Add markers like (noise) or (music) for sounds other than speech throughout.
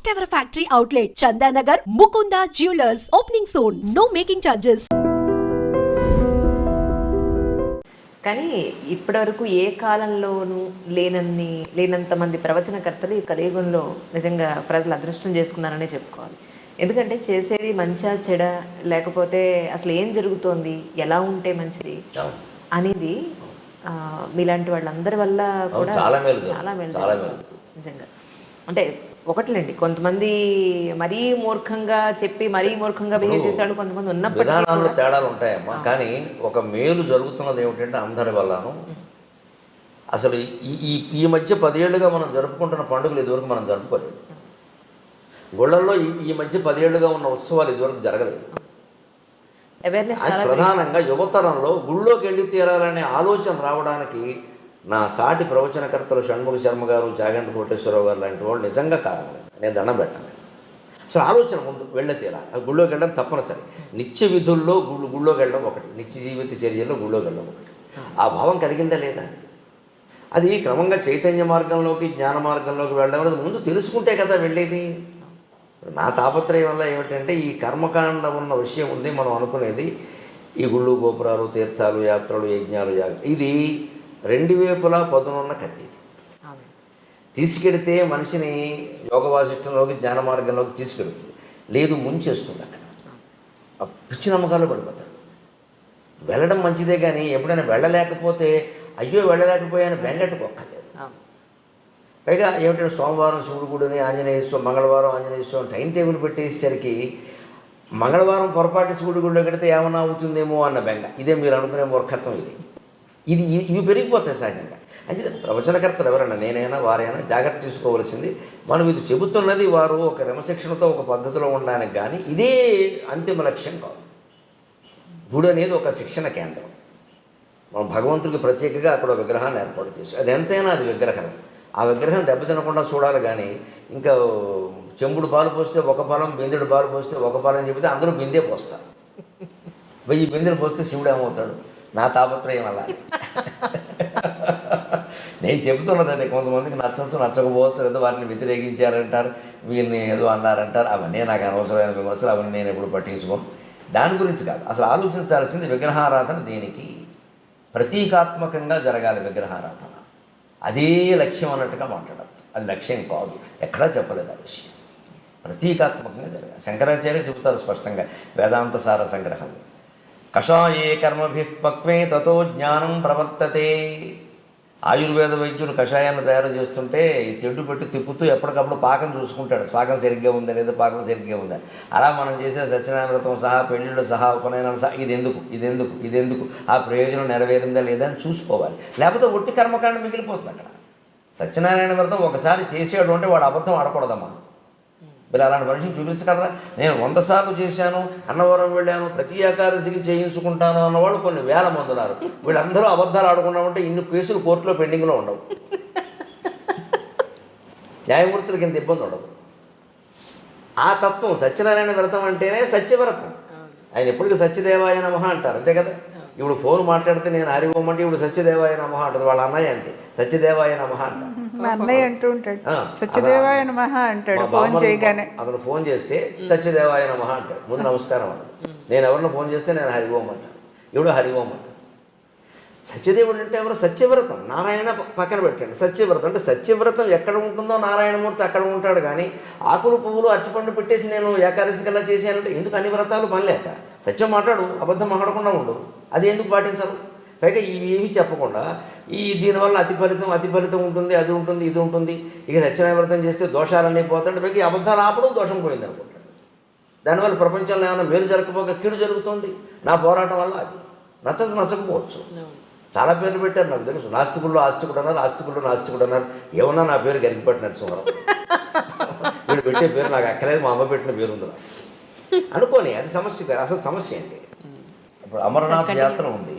first ever factory outlet, Chandanagar, Mukunda Jewelers, opening soon. No making charges. కానీ ఇప్పటివరకు ఏ కాలంలోనూ లేనన్ని లేనంత మంది ప్రవచనకర్తలు ఈ కలియుగంలో నిజంగా ప్రజలు అదృష్టం చేసుకున్నారనే చెప్పుకోవాలి ఎందుకంటే చేసేది మంచా చెడ లేకపోతే అసలు ఏం జరుగుతోంది ఎలా ఉంటే మంచిది. అనేది మీలాంటి వాళ్ళందరి వల్ల కూడా చాలా మేలు. చాలా మేలు. నిజంగా అంటే ఒకట్లేండి. కొంతమంది మరీ మూర్ఖంగా చెప్పి మరీ మూర్ఖంగా బిహేవ్ చేసేవాళ్ళు కొంతమంది ఉన్నప్పటికీ విధానాల్లో తేడాలు ఉంటాయమ్మా. కానీ ఒక మేలు జరుగుతున్నది ఏమిటంటే అందరి వల్లను అసలు ఈ ఈ మధ్య పదేళ్ళుగా మనం జరుపుకుంటున్న పండుగలు ఇదివరకు మనం జరుపుకోలేదు. గుళ్ళల్లో ఈ మధ్య పదేళ్ళుగా ఉన్న ఉత్సవాలు ఇదివరకు జరగలేదు. ప్రధానంగా యువతరంలో గుళ్ళోకి వెళ్ళి తీరాలనే ఆలోచన రావడానికి నా సాటి ప్రవచనకర్తలు షణ్ముఖ శర్మ గారు జాగంటి కోటేశ్వరరావు గారు లాంటి వాళ్ళు నిజంగా కారణం లేదు. నేను దండం పెట్టాను. అసలు ఆలోచన ముందు వెళ్ళే తీరా. ఆ గుళ్ళోకి వెళ్ళడం తప్పనిసరి. నిత్య విధుల్లో గుళ్ళు గుళ్ళోకి వెళ్ళడం ఒకటి. నిత్య జీవిత చర్యల్లో గుళ్ళోకి వెళ్ళడం ఒకటి. ఆ భావం కలిగిందా లేదా? అది క్రమంగా చైతన్య మార్గంలోకి జ్ఞాన మార్గంలోకి వెళ్ళడం అనేది ముందు తెలుసుకుంటే కదా వెళ్ళేది. నా తాపత్రయం వల్ల ఏమిటంటే ఈ కర్మకాండ ఉన్న విషయం ఉంది మనం అనుకునేది. ఈ గుళ్ళు గోపురాలు తీర్థాలు యాత్రలు యజ్ఞాలు యాగ. ఇది రెండు వైపులా పదునున్న కత్తి. తీసుకెడితే మనిషిని యోగ వాసిష్టంలోకి జ్ఞాన మార్గంలోకి తీసుకెడుతుంది. లేదు ముంచేస్తుంది అక్కడ. ఆ పిచ్చి నమ్మకాలు పడిపోతాడు. వెళ్ళడం మంచిదే కానీ ఎప్పుడైనా వెళ్ళలేకపోతే అయ్యో వెళ్ళలేకపోయాను బెంగట్టుకోక్కర్లేదు. పైగా ఏమిటంటే సోమవారం శివుడు గుడిని ఆంజనేయ స్వామి మంగళవారం ఆంజనేయ స్వామి టైం టేబుల్ పెట్టేసరికి మంగళవారం పొరపాటు శివుడి గుడిలో కడితే ఏమన్నా అవుతుందేమో అన్న బెంగ. ఇదే మీరు అనుకునే మూర్ఖత్వం ఇది. ఇది ఇవి పెరిగిపోతాయి సహజంగా. అంటే ప్రవచనకర్తలు ఎవరైనా నేనైనా వారైనా జాగ్రత్త తీసుకోవాల్సింది మనం ఇది చెబుతున్నది వారు ఒక క్రమశిక్షణతో ఒక పద్ధతిలో ఉండడానికి కానీ ఇదే అంతిమ లక్ష్యం కాదు. గుడి అనేది ఒక శిక్షణ కేంద్రం. మనం భగవంతుడికి ప్రత్యేకంగా అక్కడ విగ్రహాన్ని ఏర్పాటు చేసి అది ఎంతైనా అది విగ్రహం. ఆ విగ్రహం దెబ్బతినకుండా చూడాలి కానీ ఇంకా చెంబుడు పాలు పోస్తే ఒక పాలం బిందెడు పాలు పోస్తే ఒక పాలం చెబితే అందరూ బిందే పోస్తారు. వెయ్యి బిందెలు పోస్తే శివుడు ఏమవుతాడు? నా తాపత్రయం అలా. నేను చెబుతున్నది అదే కొంతమందికి నచ్చచ్చు నచ్చకపోవచ్చు లేదా వారిని వ్యతిరేకించారంటారు వీరిని ఏదో అన్నారంటారు అవన్నీ నాకు అనవసరమైన విమర్శలు అవన్నీ నేను ఎప్పుడు పట్టించుకోను. దాని గురించి కాదు అసలు ఆలోచించాల్సింది విగ్రహారాధన దేనికి? ప్రతీకాత్మకంగా జరగాలి విగ్రహారాధన. అదే లక్ష్యం అన్నట్టుగా మాట్లాడద్దు అది లక్ష్యం కాదు. ఎక్కడా చెప్పలేదు ఆ విషయం. ప్రతీకాత్మకంగా జరగాలి. శంకరాచార్య చెబుతారు స్పష్టంగా వేదాంత సార సంగ్రహం. కషాయే కర్మభి పక్వే తతో జ్ఞానం ప్రవర్తతే. ఆయుర్వేద వైద్యులు కషాయాన్ని తయారు చేస్తుంటే ఈ తెడ్డు పెట్టి తిప్పుతూ ఎప్పటికప్పుడు పాకం చూసుకుంటాడు. పాకం సరిగ్గా ఉందా లేదా? పాకం సరిగ్గా ఉందా? అలా మనం చేసే సత్యనారాయణ వ్రతం సహా పెళ్ళిళ్ళు సహా ఉపనయనాలు సహా ఇది ఎందుకు ఇది ఎందుకు ఇది ఎందుకు ఆ ప్రయోజనం నెరవేరిందా లేదా అని చూసుకోవాలి. లేకపోతే ఒట్టి కర్మకాండ మిగిలిపోతుంది అక్కడ. సత్యనారాయణ వ్రతం ఒకసారి చేసాడు అంటే వాడు అబద్ధం ఆడకూడదమ్మా. మీరు అలాంటి మనిషిని చూపించగలరా నేను వంద సార్లు చేశాను అన్నవరం వెళ్ళాను ప్రతి ఏకాదశికి చేయించుకుంటాను అన్నవాళ్ళు కొన్ని వేల మంది ఉన్నారు. వీళ్ళందరూ అబద్ధాలు ఆడకుండా ఉంటే ఇన్ని కేసులు కోర్టులో పెండింగ్లో ఉండవు. న్యాయమూర్తులకి ఇంత ఇబ్బంది ఉండదు. ఆ తత్వం సత్యనారాయణ వ్రతం అంటేనే సత్యవ్రతం. ఆయన ఎప్పటికీ సత్యదేవాయ నమః అంటారు అంతే కదా? ఇప్పుడు ఫోన్ మాట్లాడితే నేను హరిఓమంటే ఇప్పుడు సత్యదేవాయ నమః అంటుంది వాళ్ళ అన్నయ్య అంతే. సత్యదేవాయ నమః అంటారు. మా అన్నయ్య అంటూ ఉంటాడు సత్యదేవాయ నమః అంటాడు ఫోన్ చేయగానే. అతను ఫోన్ చేస్తే సత్యదేవాయ నమః అంటాడు ముందు నమస్కారం అంటాడు. నేను ఎవరిని ఫోన్ చేస్తే నేను హరి ఓం అంటాను ఇప్పుడు హరి ఓం అంటాడు సత్యదేవుడు అంటే ఎవరు? సత్యవ్రతం. నారాయణ పక్కన పెట్టండి. సత్యవ్రతం అంటే సత్యవ్రతం ఎక్కడ ఉంటుందో నారాయణమూర్తి అక్కడ ఉంటాడు కానీ ఆకులు పువ్వులు అరటిపండు పెట్టేసి నేను ఏకాదశి కల్లా చేశానంటే ఎందుకు అన్ని వ్రతాలు పనిలేక? సత్యం మాట్లాడు అబద్ధం మాట్లాడకుండా ఉండు. అది ఎందుకు పాటించరు? పైగా ఇవి ఏమీ చెప్పకుండా ఈ దీనివల్ల అతి ఫలితం అతి ఫలితం ఉంటుంది అది ఉంటుంది ఇది ఉంటుంది. ఇక సత్యనారాయణ వ్రతం చేస్తే దోషాలన్నీ పోతాడు పైగా అబద్ధాలు ఆపడం దోషం పోయింది అనుకుంటాడు దానివల్ల ప్రపంచంలో ఏమైనా మేలు జరగకపోక కీడు జరుగుతుంది. నా పోరాటం వల్ల అది. నచ్చదు నచ్చకపోవచ్చు. చాలా పేర్లు పెట్టారు నాకు తెలుసు. నాస్తికుల్లో ఆస్తికుడు అన్నారు ఆస్తికుల్లో నాస్తికుడు అన్నారు. ఏమన్నా నా పేరు గరిగిపట్టి నరసింహరావు వీడు పెట్టే పేరు నాకు అక్కలేదు మా అమ్మ పెట్టిన పేరు ఉంది నాకు. అనుకోని అది సమస్య కాదు. అసలు సమస్య ఏంటి? ఇప్పుడు అమరనాథ్ యాత్ర ఉంది.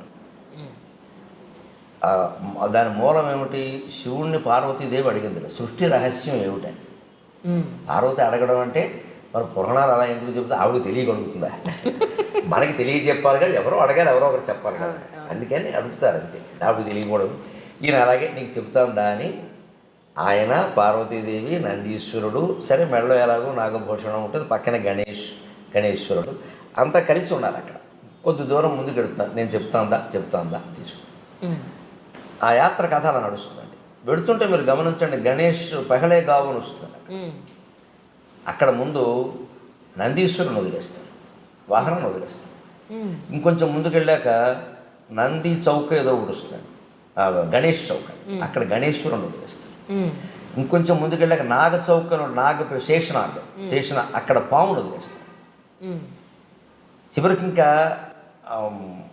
ఆ, దాని మూలం ఏమిటి? శివుణ్ణి పార్వతీదేవి అడిగింది సృష్టి రహస్యం ఏమిటని. పార్వతి అడగడం అంటే మరి పురాణాలు అలా ఎందుకు చెబుతా? ఆవిడ తెలియగలుగుతుందా? మనకి తెలియజెప్పాలి కదా. ఎవరో అడగాలి ఎవరో ఒకరు చెప్పాలి కదా. అందుకని అడుగుతారు అంతే. ఆవిడ తెలియకూడదు. ఈయన అలాగే నీకు చెప్తాను దాని. ఆయన పార్వతీదేవి నందీశ్వరుడు సరే మెడలో ఎలాగో నాగభూషణం ఉంటుంది పక్కన గణేష్ గణేశ్వరుడు అంతా కలిసి ఉన్నారు అక్కడ. కొద్ది దూరం ముందుకు వెళ్తాను నేను చెప్తాందా? చెప్తాందా? తీసుకో. ఆ యాత్ర కథ అలా నడుస్తుందండి. వెడుతుంటే మీరు గమనించండి గణేష్ పెహలే గావుని వస్తుంది. అక్కడ. ముందు నందీశ్వరుని వదిలేస్తారు వాహనం వదిలేస్తారు. ఉమ్. ఇంకొంచెం ముందుకు వెళ్ళాక నంది చౌక ఏదో ఆ, గణేష్ చౌక. అక్కడ గణేశ్వరుని వదిలేస్తారు. ఉమ్. ఇంకొంచెం ముందుకు వెళ్ళాక నాగ చౌకను నాగ శేషనాగ. శేషన అక్కడ పామును వదిలేస్తారు. ఉమ్. చివరికి ఇంకా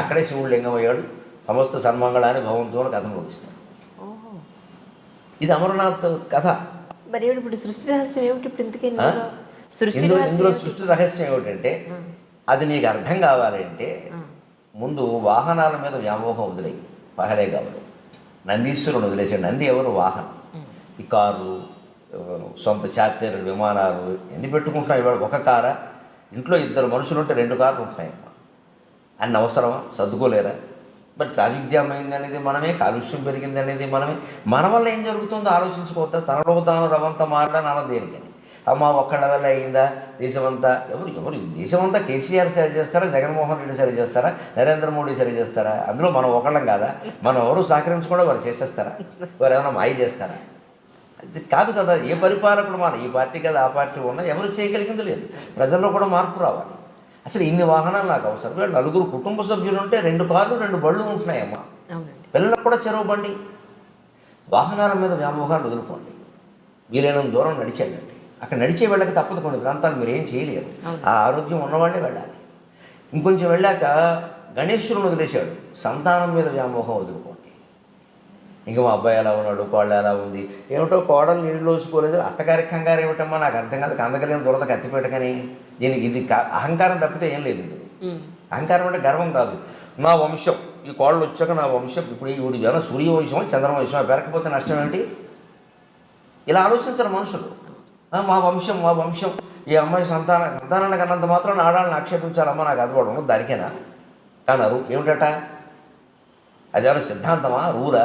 అక్కడే శివుడు లింగం అయ్యాడు. సమస్త సన్మంగళాన్ని భవంతో కథను ముగిస్తాడు ఇది అమరనాథ్ కథ. మరి ఇప్పుడు సృష్టి రహస్యం ఏమిటి ఇప్పుడు ఇంతకీ? ఇందులో? సృష్టి ఇందులో? సృష్టి రహస్యం ఏమిటంటే అది నీకు అర్థం కావాలంటే ముందు వాహనాల మీద వ్యామోహం వదిలేయి పహలే కావాలి నందీశ్వరుని వదిలేసే నంది ఎవరు? వాహనం. ఈ కార్లు ఎవరు సొంత చార్టర్ విమానాలు ఎన్ని పెట్టుకుంటున్నాయి? ఇవాళ ఒక కారా. ఇంట్లో ఇద్దరు మనుషులు ఉంటే రెండు కార్లు ఉంటున్నాయమ్మా. అన్ని అవసరమా? సర్దుకోలేరా? మరి ట్రాఫిక్ జామ్ అయింది అనేది మనమే కాలుష్యం పెరిగింది అనేది మనమే. మన వల్ల ఏం జరుగుతుందో ఆలోచించుకోవద్దా? తనలో తాను రవంతా మారడానికి అన్నది దేనికని అమ్మ ఒక్కళ్ళ వల్ల అయిందా దేశమంతా ఎవరు ఎవరు? దేశమంతా కేసీఆర్ సరి చేస్తారా? జగన్మోహన్ రెడ్డి సరి చేస్తారా? నరేంద్ర మోడీ సరి చేస్తారా? అందులో మనం ఒకళ్ళం కాదా? మనం ఎవరు సహకరించకుండా వారు చేసేస్తారా? వారు ఏమైనా మాయ చేస్తారా? అది కాదు కదా ఏ పరిపాలకుడు మన ఈ పార్టీ కదా ఆ పార్టీ ఉన్నా ఎవరు చేయగలిగింది లేదు. ప్రజల్లో కూడా మార్పు రావాలి. అసలు ఇన్ని వాహనాలు నాకు అవసరం. వీళ్ళు నలుగురు కుటుంబ సభ్యులు ఉంటే రెండు కార్లు రెండు బళ్ళు ఉంటున్నాయమ్మా. పిల్లలకు కూడా చెరువు బండి. వాహనాల మీద వ్యామోహాన్ని వదులుకోండి. వీలైనంత దూరం నడిచి వెళ్ళండి అక్కడ నడిచే వెళ్ళక తప్పదు కొన్ని ప్రాంతాలు మీరు ఏం చేయలేరు. ఆ ఆరోగ్యం ఉన్నవాళ్ళే వెళ్ళాలి. ఇంకొంచెం వెళ్ళాక గణేశ్వరుని వదిలేశాడు. సంతానం మీద వ్యామోహం వదులుకోండి ఇంకా మా అబ్బాయి ఎలా ఉన్నాడు కోళ్ళు ఎలా ఉంది? ఏమిటో కోడలు నీళ్ళు లోసుకోలేదు అత్తగారి కంగారు ఏమిటమ్మా? నాకు అర్థం కాదు. కందకలేని దురద కత్తిపెట్టకని దీనికి ఇది అహంకారం తప్పితే ఏం లేదు ఇందులో. ఉమ్. అహంకారం అంటే గర్వం కాదు. నా వంశం ఈ కోళ్ళు వచ్చాక నా వంశం ఇప్పుడు ఈ వీడి జనం సూర్యవంశం చంద్రవంశం పెరగకపోతే నష్టం ఏంటి? ఇలా ఆలోచించరు మనుషులు. మా వంశం మా వంశం. ఈ అమ్మాయి సంతాన సంతానాన్ని కన్నంత మాత్రం ఆడాలని ఆక్షేపించాలమ్మా నాకు అది కూడా ఉండదు. దానికేనా? అన్నారు ఏమిటట? అదేమైనా సిద్ధాంతమా? రూలా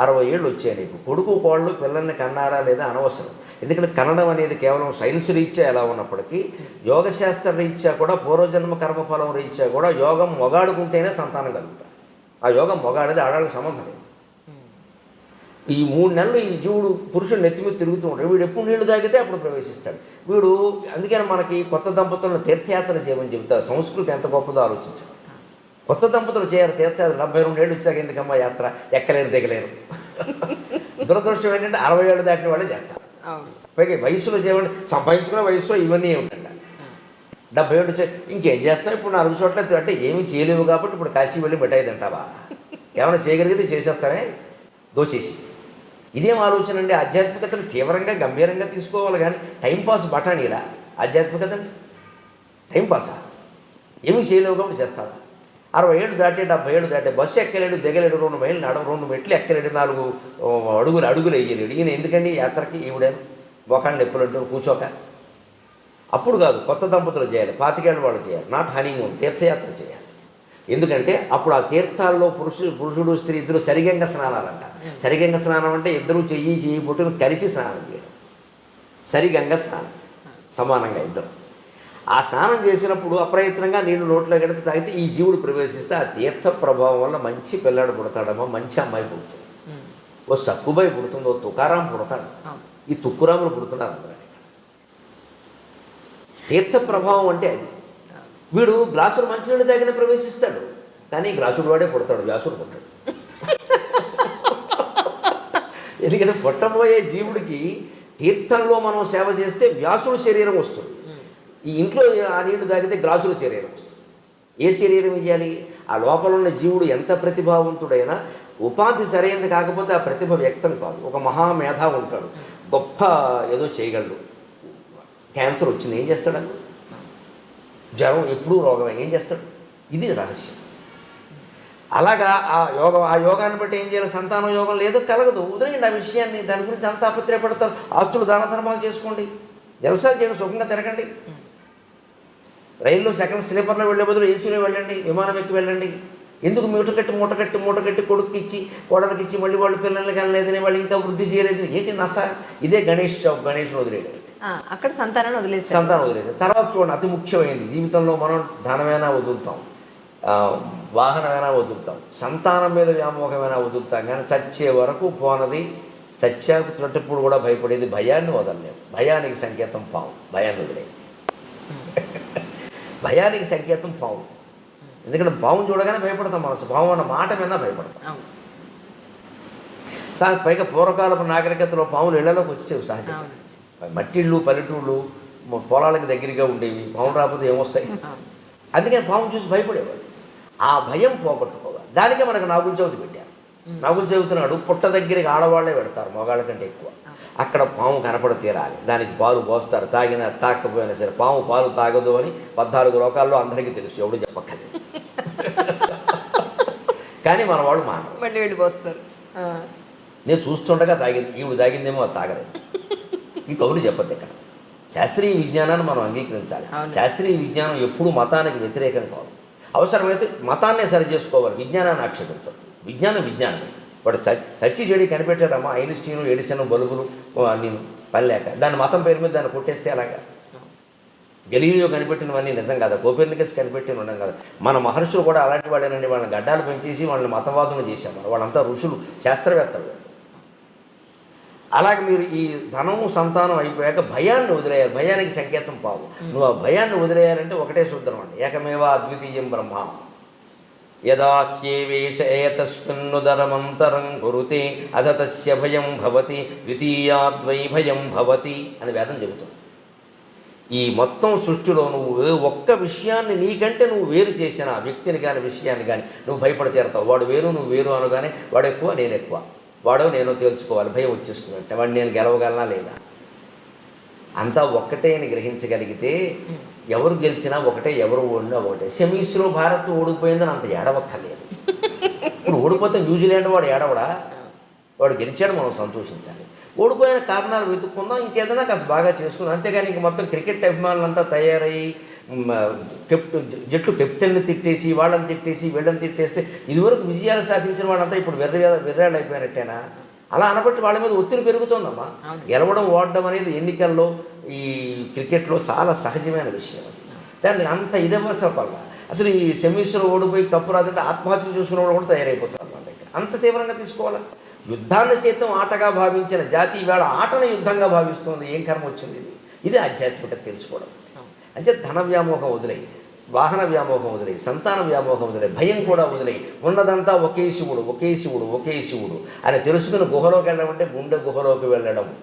అరవై ఏళ్ళు వచ్చాయి నీకు. కొడుకు కోళ్ళు పిల్లల్ని కన్నారా లేదా అనవసరం. ఎందుకంటే కన్నడం అనేది కేవలం సైన్స్ రీత్యా ఎలా ఉన్నప్పటికీ యోగశాస్త్ర రీత్యా కూడా పూర్వజన్మ కర్మఫలం రీత్యా కూడా యోగం మొగాడుకుంటేనే సంతానం కలుగుతారు ఆ యోగం మొగాడేది ఆడాళ్ళకి సంబంధం లేదు. ఈ మూడు నెలలు ఈ జీవుడు పురుషుడు నెత్తి మీద తిరుగుతూ ఉంటాడు. వీడు ఎప్పుడు నీళ్ళు తాగితే అప్పుడు ప్రవేశిస్తాడు. వీడు అందుకని మనకి కొత్త దంపతులను తీర్థయాత్ర చేయమని చెబుతారు. సంస్కృతి ఎంత గొప్పదో ఆలోచించాలి కొత్త దంపతులు చేయరు తీర్థయాత్ర. డెబ్బై రెండు ఏళ్ళు వచ్చాక ఎందుకమ్మా యాత్ర? ఎక్కలేరు దిగలేరు. (laughs) దురదృష్టం ఏంటంటే అరవై ఏళ్ళు దాటిన వాళ్ళే చేస్తారు. పైగా వయసులో చేయమంటే సంపాదించుకునే వయసులో ఇవన్నీ ఉంటాయి. డెబ్బై ఏడు ఇంకేం చేస్తాం? ఇప్పుడు నాలుగు చోట్ల అంటే ఏమీ చేయలేవు కాబట్టి ఇప్పుడు కాశీ వెళ్ళి తింటావా? ఏమైనా చేయగలిగితే చేసేస్తానే? దోచేసి. ఇదేం ఆలోచన అండి? ఆధ్యాత్మికతను తీవ్రంగా గంభీరంగా తీసుకోవాలి కానీ టైంపాస్ బఠానీరా ఆధ్యాత్మికత అండి. టైంపాసా ఏమీ చేయలేవు కాబట్టి చేస్తావా? అరవై ఏళ్ళు దాటి డెబ్బై ఏళ్ళు దాటి బస్సు ఎక్కలేడు దిగలేడు రెండు మైళ్ళు నడవ రెండు మెట్లు ఎక్కలేడు నాలుగు అడుగులు అడుగులు వేయలేడు. ఈయన ఎందుకండి ఈ యాత్రకి? ఈవిడేను మోకాళ్ళు నొప్పులు అంటారు కూర్చోక. అప్పుడు కాదు కొత్త దంపతులు చేయాలి పాతికేళ్ళ వాళ్ళు చేయాలి నాట్ హనీమూన్ తీర్థయాత్ర చేయాలి. ఎందుకంటే అప్పుడు ఆ తీర్థాల్లో పురుషుడు పురుషుడు స్త్రీ ఇద్దరు సరిగంగ స్నానాలంట. సరిగంగ స్నానం అంటే ఇద్దరు చెయ్యి చెయ్యి పుట్టును కలిసి స్నానం చేయడం. సరిగంగ స్నానం. సమానంగా ఇద్దరు. ఆ స్నానం చేసినప్పుడు అప్రయత్నంగా నీళ్ళు నోట్లో కడితే తాగితే ఈ జీవుడు ప్రవేశిస్తే ఆ తీర్థ ప్రభావం వల్ల మంచి పిల్లాడు పుడతాడేమో మంచి అమ్మాయి పుడుతుంది. ఓ సక్కుబాయి పుడుతుంది ఓ తుకారాం పుడతాడు. ఈ తుక్కురాములు పుడుతున్నారు తీర్థ ప్రభావం అంటే అది. వీడు గ్లాసులు మంచినీళ్ళు తాగిన ప్రవేశిస్తాడు కానీ గ్లాసుడు వాడే పుడతాడు వ్యాసుడు పుట్టాడు. (laughs) ఎందుకంటే పుట్టబోయే జీవుడికి తీర్థంలో మనం సేవ చేస్తే వ్యాసుడు శరీరం వస్తుంది. ఈ ఇంట్లో ఆ నీళ్ళు తాగితే గ్లాసుల శరీరం వస్తుంది. ఏ శరీరం ఇవ్వాలి ఆ లోపల ఉన్న జీవుడు ఎంత ప్రతిభావంతుడైనా ఉపాధి సరైనది కాకపోతే ఆ ప్రతిభ వ్యక్తం కాదు. ఒక మహామేధ ఉంటాడు. గొప్ప ఏదో చేయగలడు. క్యాన్సర్ వచ్చింది ఏం చేస్తాడు జ్వరం ఎప్పుడూ రోగమే ఏం చేస్తాడు? ఇది రహస్యం. అలాగా ఆ యోగం ఆ యోగాన్ని బట్టి ఏం చేయాలి? సంతాన యోగం లేదు కలగదు. వదిలేయండి ఆ విషయాన్ని. దాని గురించి అంత ఆపత్రయపడతారు ఆస్తులు దాన ధర్మాలు చేసుకోండి. జలసాలు చేయండి సుఖంగా తిరగండి. రైల్లో సెకండ్ స్లీపర్లో వెళ్ళే బదులు ఏసీలో వెళ్ళండి విమానం ఎక్కి వెళ్ళండి. ఎందుకు మూట కట్టి మూట కట్టి మూట కట్టి కొడుకు ఇచ్చి కోడలికి ఇచ్చి మళ్ళీ వాళ్ళు పిల్లల్ని కనలేదని వాళ్ళు ఇంకా వృద్ధి చేయలేదు ఏంటి నస? ఇదే గణేష్ చౌక్ గణేష్ వదిలేడు. అక్కడ సంతానాన్ని వదిలేస్తారు సంతానం వదిలేసారు తర్వాత చూడండి అతి ముఖ్యమైనది జీవితంలో మనం ధనమైనా వదులుతాం వాహనమైనా వదులుతాం సంతానం మీద వ్యామోహమైనా వదులుతాం కానీ చచ్చే వరకు పోనది చచ్చాకు కూడా భయపడేది భయాన్ని వదలలేము భయానికి సంకేతం పావు భయాన్ని వదిలేదు భయానికి సంకేతం పావు. ఎందుకంటే పావును చూడగానే భయపడతాం మనసు. పావు అన్న మాట మీద భయపడతాం. అవును. సా పైగా పూర్వకాలపు నాగరికతలో పాములు ఇళ్ళలోకి వచ్చేవి సహజంగా. మట్టిళ్ళు పల్లెటూళ్ళు పొలాలకు దగ్గరగా ఉండేవి. పాము రాకపోతే ఏమొస్తాయి? అందుకని పాము చూసి భయపడేవాడు ఆ భయం పోగొట్టుకోవాలి. దానికే మనకు నాగుల చవితి పెట్టారు. నాగుల చవితి నాడు పుట్ట దగ్గరికి ఆడవాళ్ళే పెడతారు మగాళ్ళ కంటే ఎక్కువ. అక్కడ పాము కనపడ తీరాలి. దానికి పాలు పోస్తారు. తాగినా తాకపోయినా సరే పాము పాలు తాగదు అని పద్నాలుగు లోకాల్లో అందరికీ తెలుసు. ఎవడు చెప్పక్కర్లేదు. (laughs) కానీ మన వాళ్ళు మానవు మళ్ళీ వెళ్ళిపోస్తారు నేను చూస్తుండగా తాగింది. ఈవిడ తాగిందేమో అది తాగలేదు. ఈ కబురు చెప్పద్దు ఇక్కడ. శాస్త్రీయ విజ్ఞానాన్ని మనం అంగీకరించాలి. శాస్త్రీయ విజ్ఞానం ఎప్పుడూ మతానికి వ్యతిరేకం కాదు. అవసరమైతే మతాన్నే సరి చేసుకోవాలి. విజ్ఞానాన్ని ఆక్షేపించదు విజ్ఞానం విజ్ఞానమే. వాడు చచ్చి చెడి కనిపెట్టాడమ్మా ఐన్స్టీను ఎడిసన్ బల్బులు నేను పని లేక దాని మతం పేరు మీద దాన్ని కొట్టేస్తే అలాగా గలీలియో కనిపెట్టినవన్నీ నిజం కాదా? కోపెర్నికస్ కనిపెట్టిన ఉండం కదా? మన మహర్షులు కూడా అలాంటి వాళ్ళేనండి. వాళ్ళని గడ్డాలు పెంచేసి వాళ్ళని మతవాదులు చేశారు వాళ్ళంతా ఋషులు శాస్త్రవేత్తలు. అలాగే మీరు ఈ ధనము సంతానం అయిపోయాక భయాన్ని వదిలేయాలి. భయానికి సంకేతం పావు. నువ్వు ఆ భయాన్ని వదిలేయాలంటే ఒకటే సూత్రం అండి. ఏకమేవా అద్వితీయం బ్రహ్మ. యదాఖ్యేవేష ఏతస్మిన్నుదరమంతరం కురుతే అధ తస్య భయం భవతి ద్వితీయాద్వై భయం భవతి అని వేదం చెబుతుంది. ఈ మొత్తం సృష్టిలో నువ్వు ఒక్క విషయాన్ని నీకంటే నువ్వు వేరు చేసిన ఆ వ్యక్తిని కానీ విషయాన్ని కానీ నువ్వు భయపడి తీరతావు వాడు వేరు నువ్వు వేరు అనగానే వాడు ఎక్కువ నేను ఎక్కువ. వాడో నేను తేల్చుకోవాలి భయం వచ్చేస్తుంది అంటే వాడు నేను గెలవగలనా లేదా? అంతా ఒక్కటే అని గ్రహించగలిగితే ఎవరు గెలిచినా ఒకటే ఎవరు ఓడినా ఒకటే. సెమీస్లో భారత్ ఓడిపోయిందని అంత ఏడవక్కర్లేదు. ఇప్పుడు ఓడిపోతే న్యూజిలాండ్ వాడు ఏడవడా? వాడు గెలిచాడు మనం సంతోషించాలి. ఓడిపోయిన కారణాలు వెతుక్కుందాం ఇంకేదైనా కాస్త బాగా చేసుకుందాం. అంతేగాని ఇంక మొత్తం క్రికెట్ అభిమానులంతా తయారయ్యి కెప్ జట్టు కెప్టెన్ని తిట్టేసి వాళ్ళని తిట్టేసి వీళ్ళని తిట్టేస్తే ఇదివరకు విజయాలు సాధించిన వాళ్ళంతా ఇప్పుడు వెర్ర వెర్రాళ్ళు అయిపోయినట్టేనా? అలా అనబట్టి వాళ్ళ మీద ఒత్తిడి పెరుగుతోందమ్మా. గెలవడం ఓడడం అనేది ఎన్నికల్లో ఈ క్రికెట్లో చాలా సహజమైన విషయం అది. దాన్ని అంత ఇదవసరం వల్ల అసలు ఈ సెమీస్లో ఓడిపోయి కప్పు రాదంటే ఆత్మహత్య చేసుకునే వాళ్ళు కూడా తయారైపోతున్నారు మన దగ్గర. అంత తీవ్రంగా తీసుకోవాలి? యుద్ధాన్ని సైతం ఆటగా భావించిన జాతి ఈవేళ ఆటను యుద్ధంగా భావిస్తుంది. ఏం కర్మ వచ్చింది ఇది? ఇది ఆధ్యాత్మికత తెలుసుకోవడం. అంటే ధన వ్యామోహం వదిలేయి. వాహన వ్యామోహం వదిలే సంతాన వ్యామోహం వదిలే భయం కూడా వదిలే. ఉన్నదంతా ఒకే శివుడు ఒకే శివుడు ఒకే శివుడు అని తెలుసుకుని గుహలోకి వెళ్ళడం అంటే గుండె గుహలోకి వెళ్ళడం.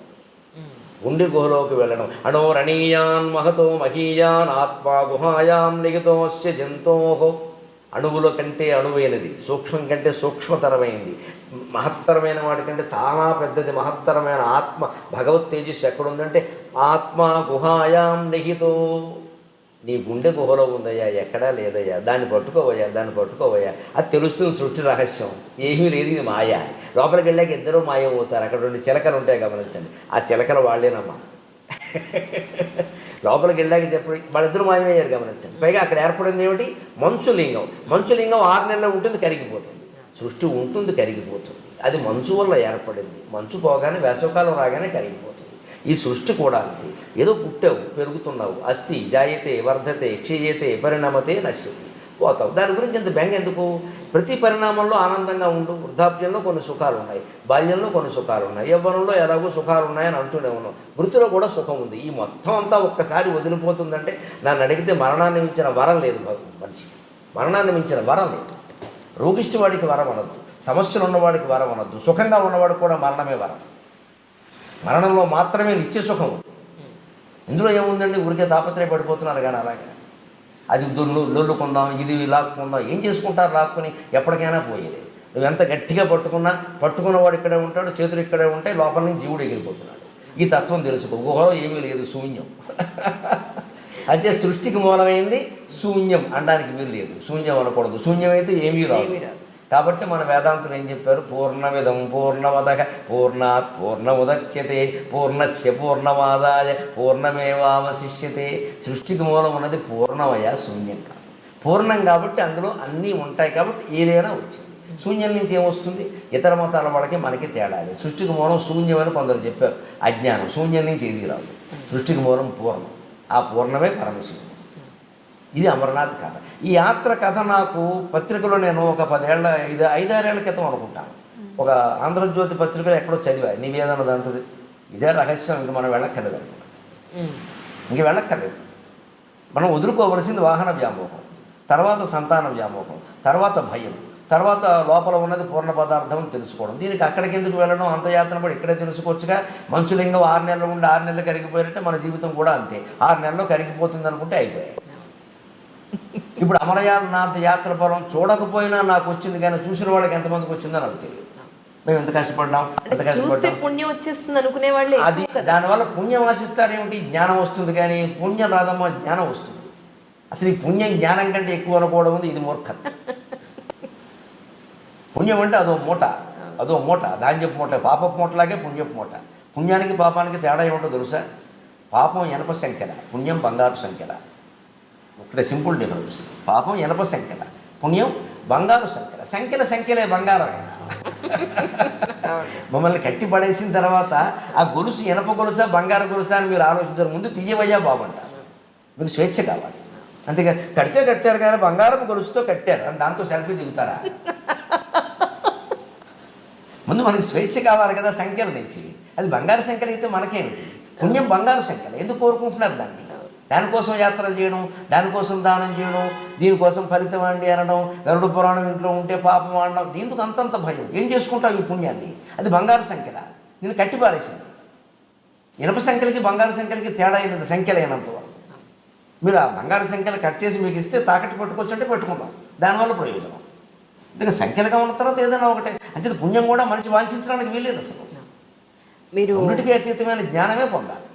గుండె గుహలోకి వెళ్ళడం. అణోరణీయాన్ మహతో మహీయాన్ ఆత్మా గుహాయాం నిగితోస్య జంతోహో అణువుల కంటే అణువైనది సూక్ష్మం కంటే సూక్ష్మతరమైంది. మహత్తరమైన వాటికంటే చాలా పెద్దది మహత్తరమైన ఆత్మ. భగవత్ తేజస్సు ఎక్కడుందంటే ఆత్మ గుహాయాం నిహితో. నీ గుండె గుహలో ఉందయ్యా ఎక్కడా లేదయ్యా దాన్ని పట్టుకోవయ్యా దాన్ని పట్టుకోవయ్యా. అది తెలుస్తుంది సృష్టి రహస్యం. ఏమీ లేదు ఇది మాయ లోపలికి వెళ్ళాక ఇద్దరూ మాయ పోతారు అక్కడ రెండు చిలకలు ఉంటాయి గమనించండి. ఆ చిలకలు వాళ్ళేనమ్మా. లోపలికి వెళ్ళాక చెప్పి వాళ్ళిద్దరూ మాయమయ్యారు గమనించండి. పైగా అక్కడ ఏర్పడింది ఏమిటి? మంచు లింగం మంచు లింగం ఆరు నెలలు ఉంటుంది కరిగిపోతుంది. సృష్టి ఉంటుంది కరిగిపోతుంది. అది మంచు వల్ల ఏర్పడింది. మంచు పోగానే వేసవకాలం రాగానే కరిగిపోతుంది. ఈ సృష్టి కూడా అంతే. ఏదో పుట్టావు పెరుగుతున్నావు అస్థి జాయతే వర్ధతే క్షీయతే పరిణామతే నశ్యతి పోతావు. దాని గురించి ఇంత బెంగ ఎందుకు? ప్రతి పరిణామంలో ఆనందంగా ఉండు. వృద్ధాప్యంలో కొన్ని సుఖాలు ఉన్నాయి. బాల్యంలో కొన్ని సుఖాలు ఉన్నాయి. యవ్వనంలో ఎలాగో సుఖాలు ఉన్నాయని అంటూనే ఉన్నాం మృతిలో కూడా సుఖం ఉంది. ఈ మొత్తం అంతా ఒక్కసారి వదిలిపోతుందంటే నన్ను అడిగితే మరణాన్ని మించిన వరం లేదు మనిషి మరణాన్ని మించిన వరం లేదు. రోగిష్టి వాడికి వరం అనొద్దు. సమస్యలు ఉన్నవాడికి వరం అనొద్దు. సుఖంగా ఉన్నవాడికి కూడా మరణమే వరం. మరణంలో మాత్రమే నిత్య సుఖం ఉంది. ఇందులో ఏముందండి? ఊరికే తాపత్రయ పడిపోతున్నారు కానీ అలాగే. అది లొల్లు కొందాం ఇది లాక్కుందాం ఏం చేసుకుంటారు లాక్కుని? ఎప్పటికైనా పోయేది. నువ్వు ఎంత గట్టిగా పట్టుకున్నా పట్టుకున్నవాడు ఇక్కడే ఉంటాడు చేతులు ఇక్కడే ఉంటాయి లోపల నుంచి జీవుడు ఎగిరిపోతున్నాడు. ఈ తత్వం తెలుసుకో. గుహలో ఏమీ లేదు శూన్యం. (laughs) అంటే సృష్టికి మూలమైంది శూన్యం అనడానికి వీలు లేదు. శూన్యం అనకూడదు. శూన్యం అయితే ఏమీ ఏమీ రాదు. కాబట్టి మన వేదాంతులు ఏం చెప్పారు? పూర్ణమిదం పూర్ణమదక పూర్ణాత్ పూర్ణముదచ్యతే పూర్ణస్య పూర్ణమాదాయ పూర్ణమేవావశిష్యతే. సృష్టికి మూలం ఉన్నది పూర్ణమయ శూన్యం కాదు. పూర్ణం కాబట్టి అందులో అన్నీ ఉంటాయి కాబట్టి ఏదైనా వచ్చింది. శూన్యం నుంచి ఏమొస్తుంది ఇతర మతాల వాళ్ళకి మనకి తేడాలి సృష్టికి మూలం శూన్యమని కొందరు చెప్పారు. అజ్ఞానం శూన్యం నుంచి ఏది రాదు. సృష్టికి మూలం పూర్ణం. ఆ పూర్ణమే పరమశివుడు ఇది అమర్నాథ్ కథ. ఈ యాత్ర కథ నాకు పత్రికలో నేను ఒక పదేళ్ళ ఐదు ఐదారేళ్ళ క్రితం అనుకుంటాను. ఒక ఆంధ్రజ్యోతి పత్రికలో ఎక్కడో చదివా నివేదన దాంట్లో ఇదే రహస్యం ఇంక మనం వెళ్ళక్కర్లేదు అనుకున్నాను ఉమ్. ఇంక వెళ్ళక్కర్లేదు. మనం వదులుకోవలసింది వాహన వ్యామోహం తర్వాత సంతాన వ్యామోహం తర్వాత భయం తర్వాత లోపల ఉన్నది పూర్ణ పదార్థం తెలుసుకోవడం. దీనికి అక్కడికి ఎందుకు వెళ్ళడం? అంత యాత్ర పడి ఇక్కడే తెలుసుకోవచ్చుగా? మంచులింగం ఆరు నెలలు ఉండి ఆరు నెలలు కరిగిపోయినట్టే మన జీవితం కూడా అంతే. ఆరు నెలల్లో కరిగిపోతుంది అనుకుంటే అయిపోయాయి. ఇప్పుడు అమరనాథ్ యాత్ర ఫలం చూడకపోయినా నాకు వచ్చింది కానీ చూసిన వాళ్ళకి ఎంతమందికి వచ్చిందో నాకు తెలియదు. మేము ఎంత కష్టపడ్డాం ఎంత కష్టపడ్డాం. పుణ్యం వచ్చేస్తుంది అనుకునే వాళ్ళే అది దానివల్ల పుణ్యం ఆశిస్తారేమిటి? జ్ఞానం వస్తుంది కానీ పుణ్యం రాదమ్మా జ్ఞానం వస్తుంది. అసలు ఈ పుణ్యం జ్ఞానం కంటే ఎక్కువ అనుకోవడం ఉంది ఇది మూర్ఖత్వం. పుణ్యం అంటే అదో మూట అదో మూట ధాన్యపు మూట పాపపు మూటలాగే పుణ్యపు మూట. పుణ్యానికి పాపానికి తేడా ఏమిటో తెలుసా? పాపం ఎనప సంఖ్యల పుణ్యం బంగారు సంఖ్యల ఒకటే సింపుల్ డిఫరెన్స్. పాపం ఎనప సంఖ్యల పుణ్యం బంగారు సంఖ్యల సంఖ్యల సంఖ్యలే బంగారం ఆయన. మమ్మల్ని కట్టి పడేసిన తర్వాత ఆ గొలుసు ఎనప గొలుసా బంగారు గొలుసా అని మీరు ఆలోచించడం ముందు తీయవయ్యా బాబంటారు మీకు స్వేచ్ఛ కావాలి. అంతేగా కడితే కట్టారు కానీ బంగారం గొలుసుతో కట్టారు అని దాంతో సెల్ఫీ దిగుతారా? ముందు మనకి స్వేచ్ఛ కావాలి కదా సంఖ్యల నుంచి అది బంగారు సంఖ్యలు అయితే మనకేమిటి? పుణ్యం బంగారు సంఖ్యలు ఎందుకు కోరుకుంటున్నారు దాన్ని? దానికోసం యాత్రలు చేయడం దానికోసం దానం చేయడం దీనికోసం ఫలితం అండి అనడం గరుడ పురాణం ఇంట్లో ఉంటే పాపం అనడం దీనికి అంతంత భయం. ఏం చేసుకుంటావు ఈ పుణ్యాన్ని? అది బంగారు సంఖ్యల? నేను కట్టి పారేసింది ఇనప సంఖ్యలకి బంగారు సంఖ్యలకి తేడా అయినది సంఖ్యలు అయినంత వరకు. మీరు ఆ బంగారు సంఖ్యలు కట్ చేసి మీకు ఇస్తే తాకట్టు పట్టుకొచ్చుంటే పెట్టుకుందాం. దానివల్ల ప్రయోజనం. ఇంకా సంఖ్యలుగా ఉన్న తర్వాత ఏదైనా ఒకటే. అంటే పుణ్యం కూడా మనిషి వాంఛించడానికి వీలేదు అసలు. మీరు ఉన్నటికీ అతీతమైన జ్ఞానమే పొందాలి.